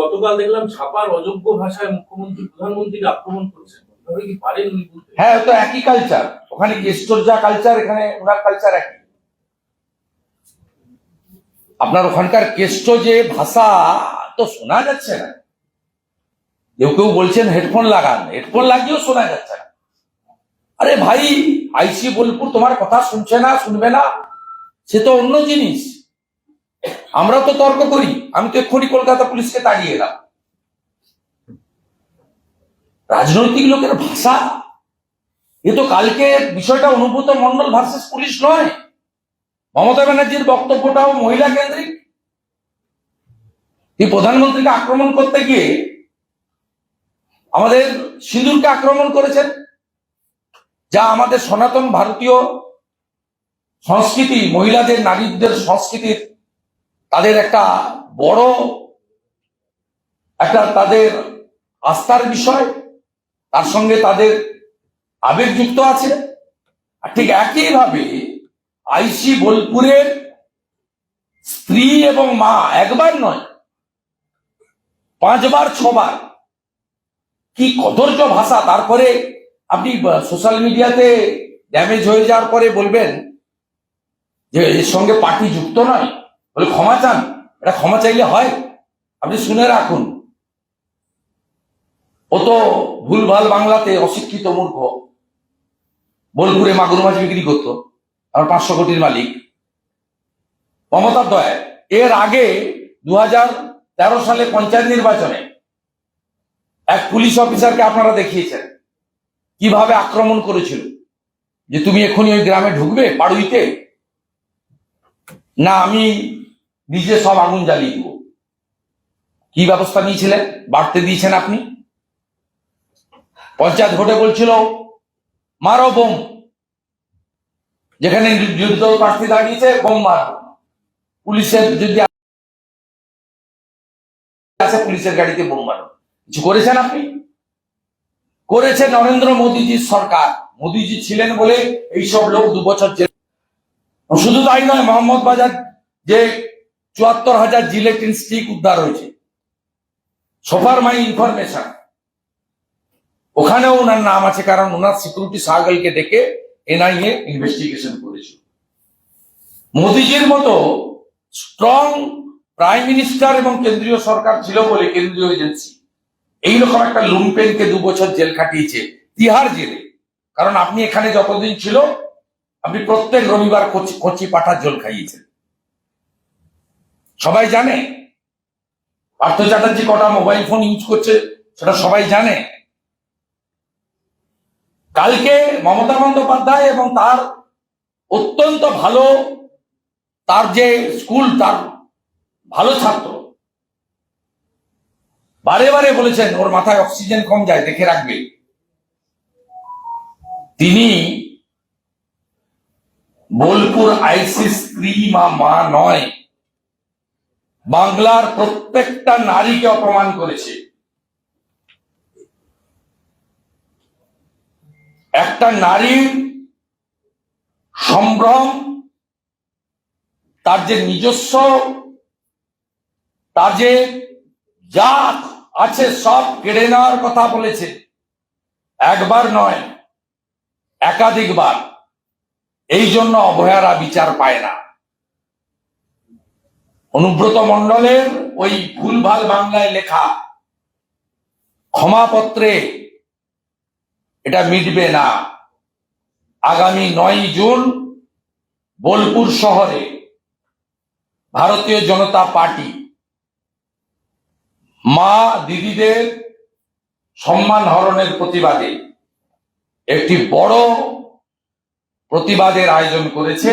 গতকাল দেখলাম ছাপার অযোগ্য ভাষায় মুখ্যমন্ত্রী, প্রধানমন্ত্রীকে আক্রমণ করেছেন। কি পারেন হ্যাঁ তো একই কালচার ওখানে গেস্টোর যা কালচার এখানে ওনার কালচার একই? আপনার ওখানকার কেষ্ট যে ভাষা, তো শোনা যাচ্ছে না। কেউ কেউ বলছেন হেডফোন লাগান, হেডফোন লাগিয়েও শোনা যাচ্ছে না। আরে ভাই, আইসি বোলপুর তোমার কথা শুনছে না, শুনবে না? সে তো অন্য জিনিস। আমরা তো তর্ক করি, আমি তো এক্ষুনি কলকাতা পুলিশকে তাড়িয়ে এলাম। রাজনৈতিক লোকের ভাষা? এ তো কালকে বিষয়টা অনুভূত মন্ডল ভার্সেস পুলিশ নয়। মমতা ব্যানার্জির বক্তব্যটাও মহিলা কেন্দ্রিক। এই প্রধানমন্ত্রীকে আক্রমণ করতে গিয়ে আমাদের সিঁদুরকে আক্রমণ করেছেন, যা আমাদের সনাতন ভারতীয় সংস্কৃতি, মহিলাদের, নারীদের সংস্কৃতির তাদের একটা বড়, একটা তাদের আস্থার বিষয়, তার সঙ্গে তাদের আবেগ যুক্ত আছে। আর ঠিক একইভাবে আইসি বোলপুরের স্ত্রী এবং মা একবার নয়, পাঁচবার, ছবার। কি কদর্য ভাষা! তারপরে আপনি সোশ্যাল মিডিয়াতে ড্যামেজ হয়ে যাওয়ার পরে বলবেন যে এর সঙ্গে পার্টি যুক্ত নয়। বলে, ক্ষমা চান। এটা ক্ষমা চাইলে হয়। আপনি শুনে রাখুন। ও তো ভুলভাল বাংলাতে অশিক্ষিত মূর্খ। বোলপুরে মাগুর মাছ বিক্রি করতো। আমার পাঁচশো কোটির মালিক। মমতার দয়া, এর আগে দু সালে পঞ্চায়েত নির্বাচনে এক পুলিশ অফিসারকে আপনারা দেখিয়েছেন। কীভাবে আক্রমণ করেছিল? যে তুমি এখনই ওই গ্রামে ঢুকবে পাড়ুইতে না, আমি নিজে সব আগুন জ্বালিয়ে দিব। কি ব্যবস্থা নিয়েছিলেন? বাড়তে দিয়েছেন আপনি? পঞ্চায়েত ভোটে বলছিল, মারো বোম। যেখানে যুদ্ধ প্রার্থী দাঁড়িয়েছে, বোম মারো। পুলিশের যদি আছে, পুলিশের গাড়িতে বোম মারো। কিছু করেছেন আপনি? করেছে নরেন্দ্র মোদীজির সরকার। মোদীজি ছিলেন বলে এইসব লোক দু বছর শুধু তাই নয়, মোহাম্মদ বাজার যে চুয়াত্তর হাজার জিলেটিন স্টিক উদ্ধার হয়েছে। সোফার মাই ইনফরমেশন ওখানেও ওনার নাম আছে, কারণ ওনার সিকিউরিটি সার্কেলকে ডেকে এনআইএ ইনভেস্টিগেশন করেছিল মোদিজির মতো স্ট্রং প্রাইম মিনিস্টার এবং কেন্দ্রীয় সরকার ছিল বলে কেন্দ্রীয় এজেন্সি এইরকম একটা লুমপেনকে দু বছর জেল খাটিয়েছে তিহার জেলে। কারণ আপনি এখানে যতদিন ছিল, আপনি প্রত্যেক রবিবার কচি কচি পাঠার জল খাইয়েছেন। সবাই জানে? পার্থ চ্যাটার্জি কটা মোবাইল ফোন ইউজ করছে, সেটা সবাই জানে। কালকে মমতা বন্দ্যোপাধ্যায় এবং তার অত্যন্ত ভালো, তার যে স্কুল, তার ভালো ছাত্র, বারে বারে বলেছেন, ওর মাথায় অক্সিজেন কম যায়, দেখে রাখবে। তিনি বোলপুর আইসিস স্ত্রী মা মা নয় বাংলার প্রত্যেকটা নারীকে অপমান করেছে। একটা নারীর সম্ভ্রম, তার যে নিজস্ব, তার যে যা আছে সব কেড়ে নেওয়ার কথা বলেছে। একবার নয়, একাধিকবার। এই জন্য অবহেলা বিচার পায় না। অনুব্রত মণ্ডলের ওই ভুলভাল বাংলায় লেখা ক্ষমাপত্রে এটা মিটবে না। আগামী নয় জুন বোলপুর শহরে ভারতীয় জনতা পার্টি। মা দিদিদের সম্মান হরণের প্রতিবাদে একটি বড় প্রতিবাদের আয়োজন করেছে।